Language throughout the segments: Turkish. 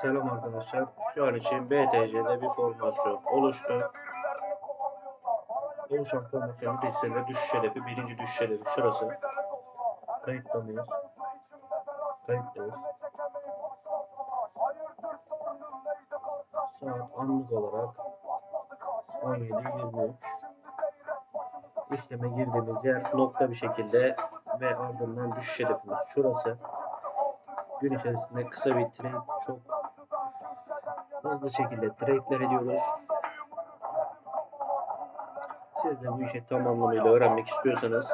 Selam arkadaşlar. Şu an için BTC'de bir formasyon oluştu. Oluşan formasyonun bilgisayarda düşüş hedefi, birinci düşüş hedefi şurası. Kayıtta mıyız? Kayıttayız. Saat anlık olarak 17.23 işleme girdiğimiz yer nokta bir şekilde ve ardından düşüş hedefimiz şurası. Gün içerisinde kısa bir trade çok hızlı şekilde trade'ler ediyoruz. Siz de bu işi tam anlamıyla öğrenmek istiyorsanız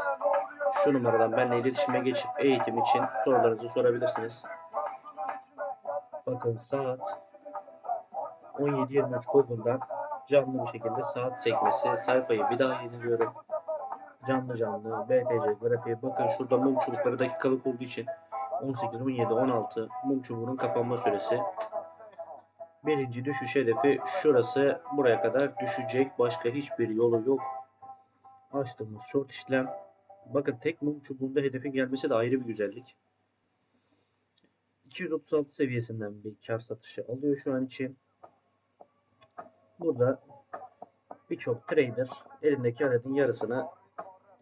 şu numaradan benimle iletişime geçip eğitim için sorularınızı sorabilirsiniz. Bakın saat 17.23 Google'dan canlı bir şekilde saat sekmesi sayfayı bir daha yeniliyorum. Canlı canlı BTC grafiğe bakın şurada mum çubukları dakikalık olduğu için 18, 17, 16 mum çubuğunun kapanma süresi. Birinci düşüş hedefi şurası. Buraya kadar düşecek. Başka hiçbir yolu yok. Açtığımız short işlem. Bakın tek mum çubuğunda hedefin gelmesi de ayrı bir güzellik. 236 seviyesinden bir kar satışı alıyor şu an için. Burada birçok trader elindeki adetin yarısını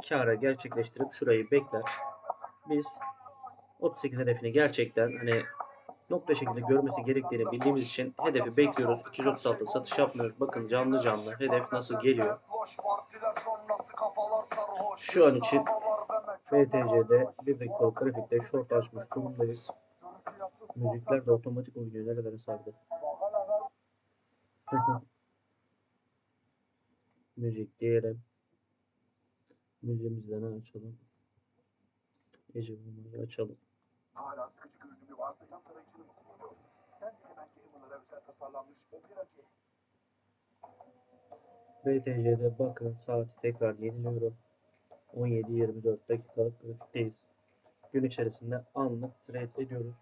kara gerçekleştirip şurayı bekler. Biz 38 hedefini gerçekten hani nokta şekilde görmesi gerektiğini bildiğimiz için hedefi bekliyoruz. 236 satış yapmıyoruz. Bakın canlı canlı hedef nasıl geliyor. Şu an için BTC'de bir dakikalık grafikte short açmış durumdayız. Müzikler de otomatik oynuyor. Nerelere sardı? Müzik diyelim. Müziğimizden açalım. Ece açalım. Hala sıkıcı görünümü varsa yan tarayıcını mı kullanıyorsun? Sen de hemen gamer'lara özel tasarlanmış Opera G BTC'de bakın saati tekrar yeniliyorum. 17-24 dakikalık grafikteyiz. Gün içerisinde anlık trade ediyoruz.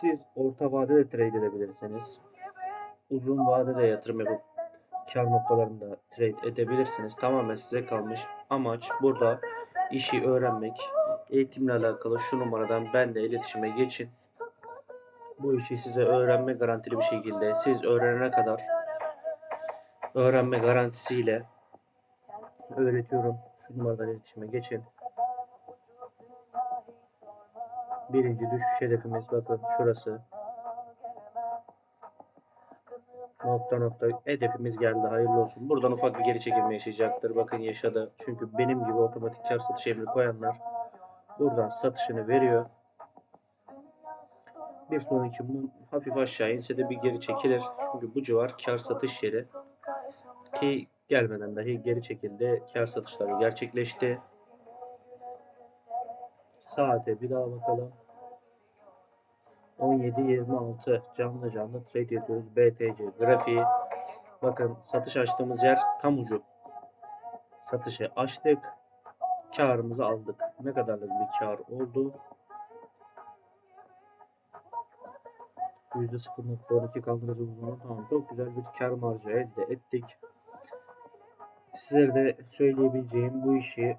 Siz orta vadede trade edebilirsiniz. Uzun vadede yatırım yapıp kar noktalarında trade edebilirsiniz. Tamamen size kalmış. Amaç burada işi öğrenmek. Eğitimle alakalı şu numaradan ben de iletişime geçin. Bu işi size öğrenme garantili bir şekilde siz öğrenene kadar öğrenme garantisiyle öğretiyorum. Şu numaradan iletişime geçin. Birinci düşüş hedefimiz bakın şurası. Nokta nokta hedefimiz geldi hayırlı olsun. Buradan ufak bir geri çekilme yaşayacaktır. Bakın yaşadı. Çünkü benim gibi otomatik kar satış emri koyanlar buradan satışını veriyor. Bir sonraki mum hafif aşağı inse de bir geri çekilir. Çünkü bu civar kar satış yeri ki gelmeden dahi geri çekildi. Kar satışları gerçekleşti. Saate bir daha bakalım. 17.26 canlı canlı trade ediyoruz. BTC grafiği. Bakın satış açtığımız yer tam ucu. Satışı açtık. Karımızı aldık. Ne kadarlık bir kar oldu? %0.12 kaldırıcı bulunma. Tamam çok güzel bir kar marjı elde ettik. Sizlere de söyleyebileceğim bu işi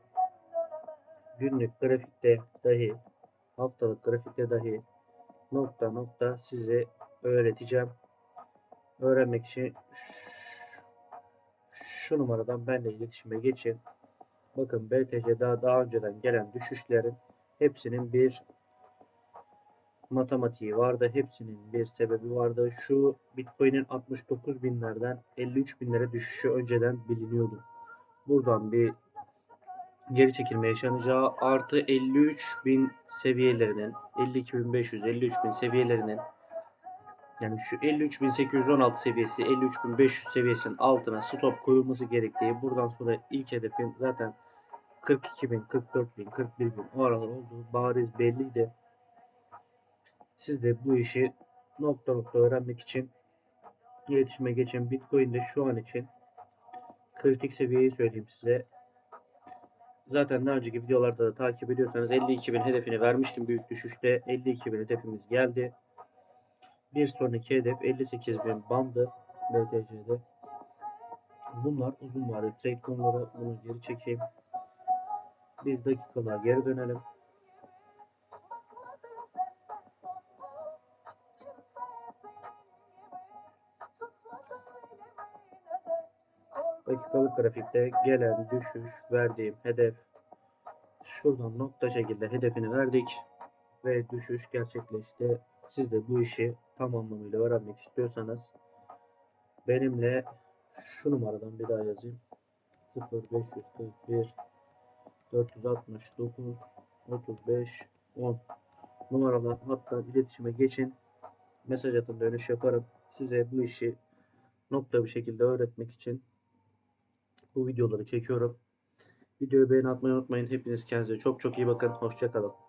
günlük grafikte dahi haftalık grafikte dahi nokta nokta size öğreteceğim. Öğrenmek için şu numaradan benimle iletişime geçin. Bakın BTC daha daha önceden gelen düşüşlerin hepsinin bir matematiği vardı. Hepsinin bir sebebi vardı. Şu Bitcoin'in 69 binlerden 53 binlere düşüşü önceden biliniyordu. Buradan bir geri çekilme yaşanacağı artı 53 bin seviyelerinin 52.500 53 bin seviyelerinin yani şu 53.816 seviyesi 53.500 seviyesinin altına stop koyulması gerektiği buradan sonra ilk hedefin zaten 42.000 44.000 41.000 o aralar olduğu bariz belliydi. Siz de bu işi nokta nokta öğrenmek için iletişime geçin. Bitcoin'de şu an için kritik seviyeyi söyleyeyim size. Zaten daha önceki videolarda da takip ediyorsanız 52.000 hedefini vermiştim büyük düşüşte. 52.000 hedefimiz geldi. Bir sonraki hedef 58.000 bandı BTC'de. Bunlar uzun vadeli trade konuları. Bunu geri çekeyim. Biz dakikalar geri dönelim. dakikalık grafikte gelen düşüş verdiğim hedef şuradan nokta şekilde hedefini verdik ve düşüş gerçekleşti. Siz de bu işi tam anlamıyla öğrenmek istiyorsanız benimle şu numaradan bir daha yazayım. 0541 469 35 10 numaradan hatta iletişime geçin. Mesaj atın dönüş yaparım. Size bu işi nokta bir şekilde öğretmek için bu videoları çekiyorum. Videoyu beğeni atmayı unutmayın. Hepiniz kendinize çok çok iyi bakın. Hoşçakalın.